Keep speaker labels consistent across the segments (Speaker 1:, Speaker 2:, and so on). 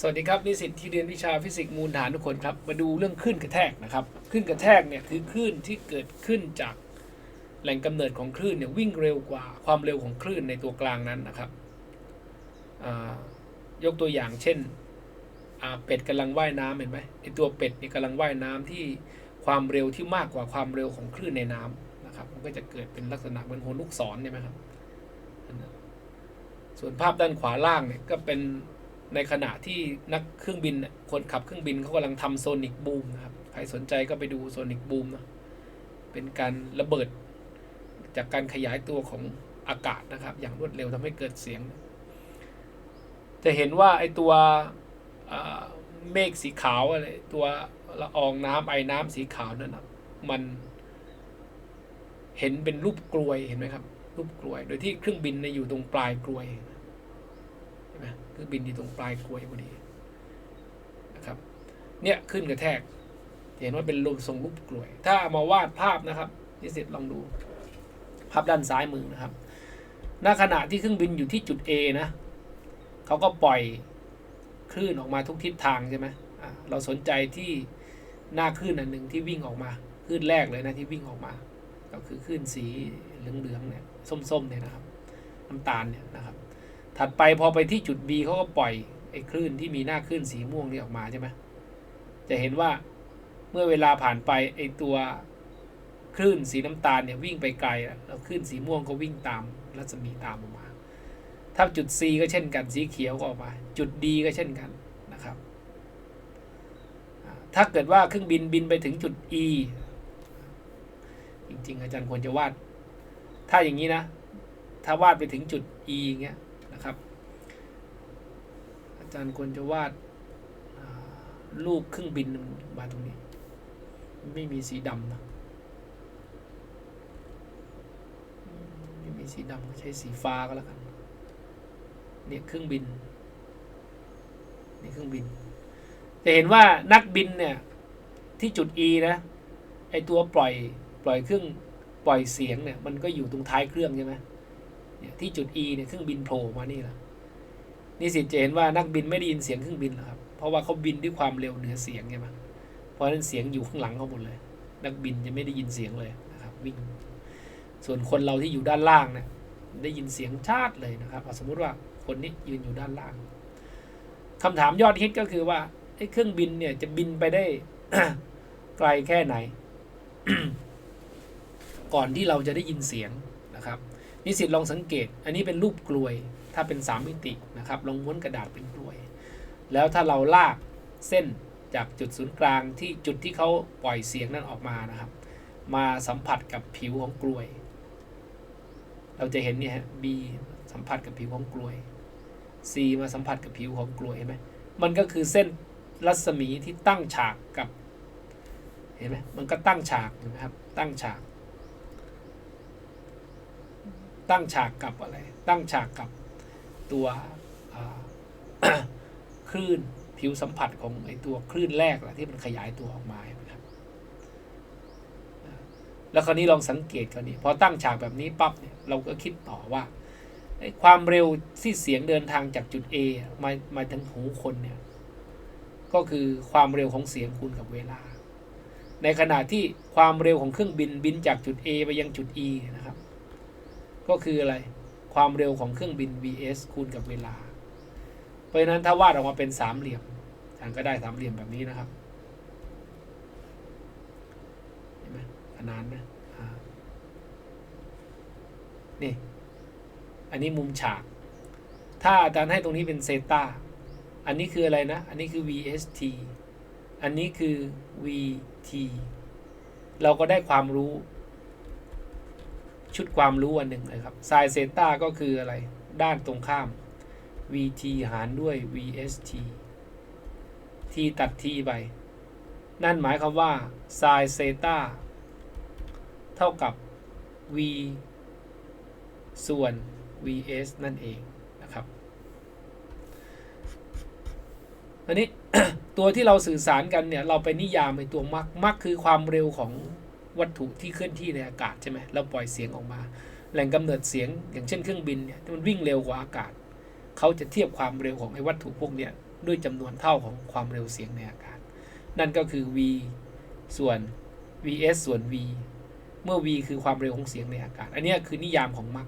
Speaker 1: สวัสดีครับนิสิตที่เรียนวิชาฟิสิกส์มูลฐานทุกคนครับ มาดูเรื่องคลื่นกระแทกนะครับคลื่นกระแทกเนี่ยคือคลื่นที่เกิดขึ้นจากแหล่งกำเนิดของคลื่นเนี่ยวิ่งเร็วกว่าความเร็วของคลื่นในตัวกลางนั้นนะครับยกตัวอย่างเช่นอ่าเป็ดกำลังว่ายน้ำเห็นไหมไอตัวเป็ดเนี่ยกำลังว่ายน้ำที่ความเร็วที่มากกว่าความเร็วของคลื่นในน้ำนะครับมันก็จะเกิดเป็นลักษณะเหมือนหัวลูกศรใช่ไหมครับส่วนภาพด้านขวาล่างเนี่ยก็เป็น ในขณะที่นักเครื่องบินคนขับเครื่องบินเขากำลังทำโซนิกบูมนะครับ ใครสนใจก็ไปดูโซนิกบูมนะเป็นการระเบิด จากการขยายตัวของอากาศนะครับ อย่างรวดเร็วทำให้เกิดเสียง จะเห็นว่าไอตัวเมฆสีขาวอะไรตัวละอองน้ำไอน้ำสีขาวนั่นนะมันเห็นเป็นรูปกลวยเห็นไหมครับ รูปกลวย โดยที่เครื่องบินเนยอยู่ตรงปลายกลวย ไหมเครื่องบินอยู่ตรงปลายกลวยพอดีนะครับ เนี่ยขึ้นกระแทก เห็นว่าเป็นรูปทรงรูปกลวย ถ้ามาวาดภาพนะครับนิสิตลองดู ภาพด้านซ้ายมือนะครับ ณ ขณะที่เครื่องบินอยู่ที่จุด A นะเขาก็ปล่อยคลื่นออกมาทุกทิศทางใช่ไหมเราสนใจที่หน้าคลื่นอันหนึ่งที่วิ่งออกมาคลื่นแรกเลยนะที่วิ่งออกมา ก็คือคลื่นสีเหลืองๆเนี่ยส้มๆเนี่ยนะครับน้ำตาลเนี่ยนะครับ ถัดไปพอไปที่จุด B เขาก็ปล่อยไอ้คลื่นที่มีหน้าคลื่นสีม่วงนี่ออกมาใช่ไหมจะเห็นว่าเมื่อเวลาผ่านไปไอ้ตัวคลื่นสีน้ำตาลเนี่ยวิ่งไปไกลแล้วคลื่นสีม่วงก็วิ่งตามรัศมีตามออกมา ถ้าจุด C ก็เช่นกันสีเขียวก็ออกมา จุด D ก็เช่นกันนะครับ ถ้าเกิดว่าเครื่องบินบินไปถึงจุด E จริงๆ อาจารย์ควรจะวาด ถ้าอย่างนี้นะ ถ้าวาดไปถึงจุด E อย่างเงี้ย จารย์ควรจะวาดรูปเครื่องบินมาตรงนี้ ไม่มีสีดำนะไม่มีสีดำใช้สีฟ้าก็แล้วกันเนี่ยเครื่องบินนี่เครื่องบิน จะเห็นว่านักบินเนี่ย ที่จุด E นะไอตัวปล่อยปล่อยเครื่องปล่อยเสียงเนี่ย มันก็อยู่ตรงท้ายเครื่องใช่ไหมเนี่ยที่จุด E เนี่ยเครื่องบินโผล่มานี่แหละ นี่สิตจะเห็นว่านักบินไม่ได้ยินเสียงเครื่องบินหรอกครับ เพราะว่าเขาบินด้วยความเร็วเหนือเสียงใช่ไหมเพราะฉะนั้นเสียงอยู่ข้างหลังเขาหมดเลย นักบินจะไม่ได้ยินเสียงเลยนะครับวิ่ง ส่วนคนเราที่อยู่ด้านล่างเนี่ยได้ยินเสียงชาดเลยนะครับสมมุติว่าคนนี้ยืนอยู่ด้านล่างคำถามยอดฮิตก็คือว่าเครื่องบินเนี่ยจะบินไปได้ไกลแค่ไหน ก่อนที่เราจะได้ยินเสียงนะครับ นิสิตลองสังเกต อันนี้เป็นรูปกลวย ถ้าเป็นสามมิตินะครับลองม้วนกระดาษเป็นกล้วย แล้วถ้าเราลากเส้นจากจุดศูนย์กลางที่จุดที่เขาปล่อยเสียงนั้นออกมานะครับ มาสัมผัสกับผิวของกล้วย เราจะเห็นเนี่ยฮะ B สัมผัสกับผิวของกล้วย C มาสัมผัสกับผิวของกล้วยเห็นไหมมันก็คือเส้นรัศมีที่ตั้งฉากกับ เห็นไหมมันก็ตั้งฉากเห็นะครับ ตั้งฉาก ตั้งฉากกับอะไร ตั้งฉากกับ ตัวคลื่นผิวสัมผัสของไอตัวคลื่นแรกแหละที่มันขยายตัวออกมาครับแล้วคราวนี้ลองสังเกตคราวนี้พอตั้งฉากแบบนี้ปั๊บเนี่ยเราก็คิดต่อว่าความเร็วที่เสียงเดินทางจากจุด A มามาถึงหูคนเนี่ยก็คือความเร็วของเสียงคูณกับเวลา ในขณะที่ความเร็วของเครื่องบินบินจากจุด A ไปยังจุด E นะครับ ก็คืออะไร ความเร็วของเครื่องบิน vs คูณกับเวลา เพราะฉะนั้นถ้าวาดออกมาเป็นสามเหลี่ยมอาจารย์ก็ได้สามเหลี่ยมแบบนี้นะครับเห็นไหมขนานนะนี่ อันนี้มุมฉาก ถ้าอาจารย์ให้ตรงนี้เป็นเซตาอันนี้คืออะไรนะ อันนี้คือ vst อันนี้คือ vt เราก็ได้ความรู้ ชุดความรู้อันหนึ่งเลยครับ sin เซต้าก็คืออะไร ด้านตรงข้าม vt หารด้วย vst t ตัด t ไป นั่นหมายความว่า sin เซต้าเท่ากับ v ส่วน vs นั่นเองนะครับ อันนี้ตัวที่เราสื่อสารกันเนี่ย เราไปนิยามในตัวมักมักคือความเร็วของ วัตถุที่เคลื่อนที่ในอากาศใช่ไหมเราปล่อยเสียงออกมา แหล่งกำเนิดเสียง อย่างเช่นเครื่องบินเนี่ยที่มันวิ่งเร็วกว่าอากาศ เขาจะเทียบความเร็วของไอ้วัตถุพวกเนี้ยด้วยจำนวนเท่าของความเร็วเสียงในอากาศ นั่นก็คือ v ส่วน vs ส่วน v เมื่อ v คือความเร็วของเสียงในอากาศ อันนี้คือนิยามของมัก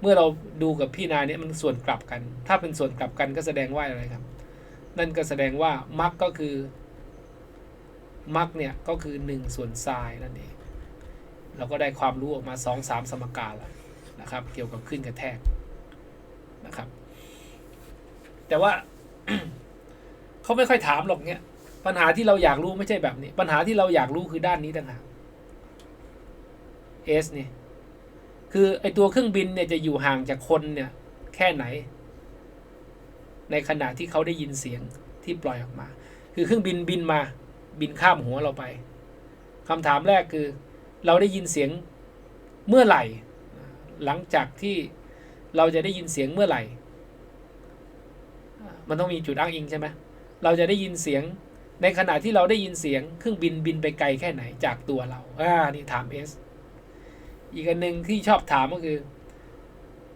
Speaker 1: เมื่อเราดูกับพี่นาเนี่ยมันส่วนกลับกัน ถ้าเป็นส่วนกลับกันก็แสดงว่าอะไรครับ นั่นก็แสดงว่ามักก็คือ มักเนี่ยก็คือ 1 ส่วนไซน์นั่นเอง เราก็ได้ความรู้ออกมา 2 3 สมการแล้วนะครับ เกี่ยวกับขึ้นกระแทกนะครับ แต่ว่าเขาไม่ค่อยถามหรอกเนี่ยปัญหาที่เราอยากรู้ไม่ใช่แบบนี้ ปัญหาที่เราอยากรู้คือด้านนี้ต่างหาก S นี่คือไอตัวเครื่องบินเนี่ยจะอยู่ห่างจากคนเนี่ยแค่ไหน ในขณะที่เขาได้ยินเสียงที่ปล่อยออกมา คือเครื่องบินบินมา บินข้ามหัวเราไปคำถามแรกคือ เราได้ยินเสียงเมื่อไหร่ หลังจากที่เราจะได้ยินเสียงเมื่อไหร่ มันต้องมีจุดอ้างอิงใช่ไหมเราจะได้ยินเสียงในขณะที่เราได้ยินเสียงเครื่องบินบินไปไกลแค่ไหนจากตัวเรา อ่า นี่ถาม S อีกอันหนึ่งที่ชอบถามก็คือ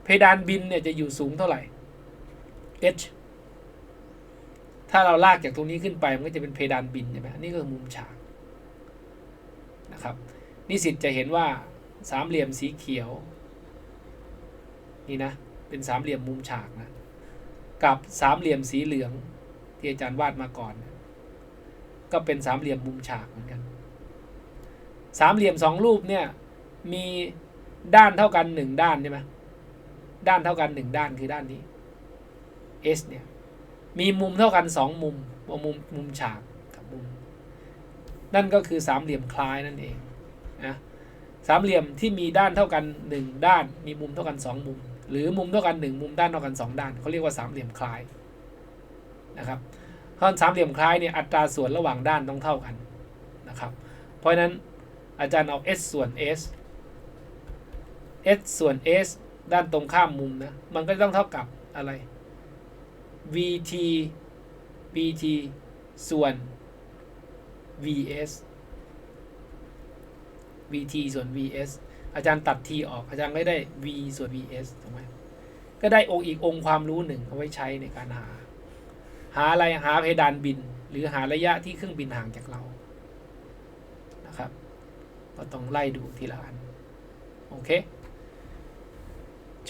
Speaker 1: เพดานบินเนี่ยจะอยู่สูงเท่าไหร่ H ถ้าเราลากจากตรงนี้ขึ้นไปมันก็จะเป็นเพดานบินใช่ไหมนี่ก็คือมุมฉากนะครับ นิสิตจะเห็นว่าสามเหลี่ยมสีเขียว นี่นะ เป็นสามเหลี่ยมมุมฉากนะ กับสามเหลี่ยมสีเหลืองที่อาจารย์วาดมาก่อน ก็เป็นสามเหลี่ยมมุมฉากเหมือนกัน สามเหลี่ยมสองรูปเนี่ยมีด้านเท่ากันหนึ่งด้านใช่ไหมด้านเท่ากันหนึ่งด้านคือด้านนี้ S เนี่ย มีมุมเท่ากันสองมุมมุมมุมฉากกับมุม นั่นก็คือสามเหลี่ยมคล้ายนั่นเองนะสามเหลี่ยมที่มีด้านเท่ากันหนึ่งด้าน มีมุมเท่ากันสองมุม หรือมุมเท่ากันหนึ่งมุมด้านเท่ากันสองด้านเขาเรียกว่าสามเหลี่ยมคล้ายนะครับเพราะสามเหลี่ยมคล้ายเนี่ยอัตราส่วนระหว่างด้านต้องเท่ากันนะครับ เพราะฉะนั้นอาจารย์เอา s ส่วน s s ส่วน s ด้านตรงข้ามมุมนะ มันก็ต้องเท่ากับอะไร vt bt ส่วน vs vt ส่วน vs อาจารย์ตัด t ออก อาจารย์ก็ได้ v ส่วน vs ถูกไหมก็ได้องค์อีกองค์ความรู้หนึ่งเอาไว้ใช้ในการหา หาอะไรหาเพดานบิน หรือหาระยะที่เครื่องบินห่างจากเรา นะครับ ก็ต้องไล่ดูทีละอัน โอเค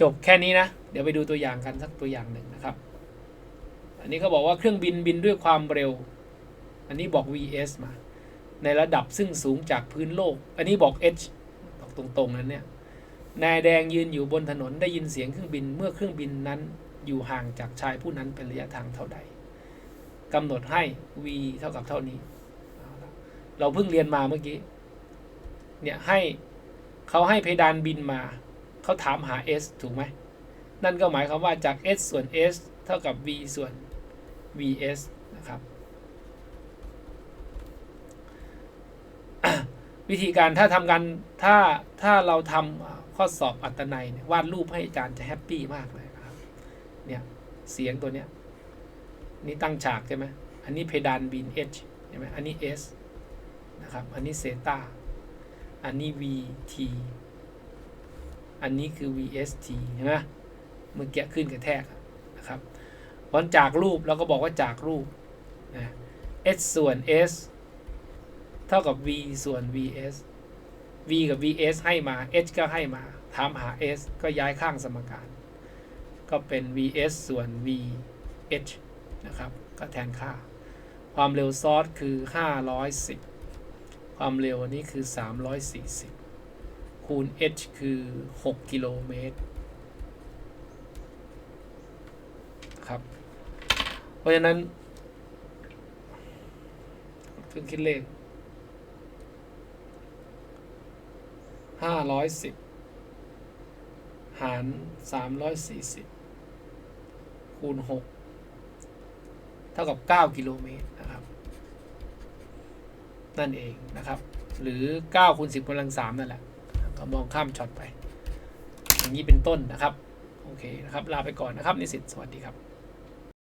Speaker 1: จบแค่นี้นะ เดี๋ยวไปดูตัวอย่างกันสักตัวอย่างหนึ่งนะครับ อันนี้เขาบอกว่าเครื่องบินบินด้วยความเร็ว อันนี้บอก vs มา ในระดับซึ่งสูงจากพื้นโลก อันนี้บอก h บอกตรงๆนั้นเนี่ย นายแดงยืนอยู่บนถนนได้ยินเสียงเครื่องบินเมื่อเครื่องบินนั้นอยู่ห่างจากชายผู้นั้นเป็นระยะทางเท่าใดกำหนดให้ v เท่ากับเท่านี้ เราเพิ่งเรียนมาเมื่อกี้ เนี่ยให้เขาให้เพดานบินมา เขาถามหา s ถูกไหม นั่นก็หมายความว่าจาก s ส่วน s เท่ากับ v ส่วน vs นะครับวิธีการถ้าทำกันถ้าถ้าเราทำข้อสอบอัตนัย วาดรูปให้อาจารย์จะแฮปปี้มากเลยครับเนี่ยเสียงตัวเนี้ยนี่ตั้งฉากใช่ไหมอันนี้เพดานบิน h ใช่ไหมอันนี้ s นะครับ อันนี้เซตาอันนี้ vt อันนี้คือ vst ใช่ไหมเมื่อกี้ขึ้นกระแทกนะครับ พราะจากรูปเราก็บอกว่าจากรูปนะ h ส่วน s เท่ากับ v ส่วน vs v กับ vs ให้มา h ก็ให้มา ถามหา s ก็ย้ายข้างสมการ ก็เป็น vs ส่วน vh นะครับ ก็แทนค่า ความเร็วซอสคือ 510 ความเร็วอันนี้คือ 340 คูณ h คือ 6 กิโลเมตรครับ ราะฉะนั้นเครื่องคิดเลขห้าร้อยสิบหารสามร้อยสี่สิบคูณหกเท่ากับเก้ากิโลเมตรนะครับ นั่นเองนะครับ หรือเก้าคูณสิบกำลังสามนั่นแหละก็มองข้ามช็อตไป อย่างนี้เป็นต้นนะครับ โอเคนะครับ ลาไปก่อนนะครับนิสิตสวัสดีครับ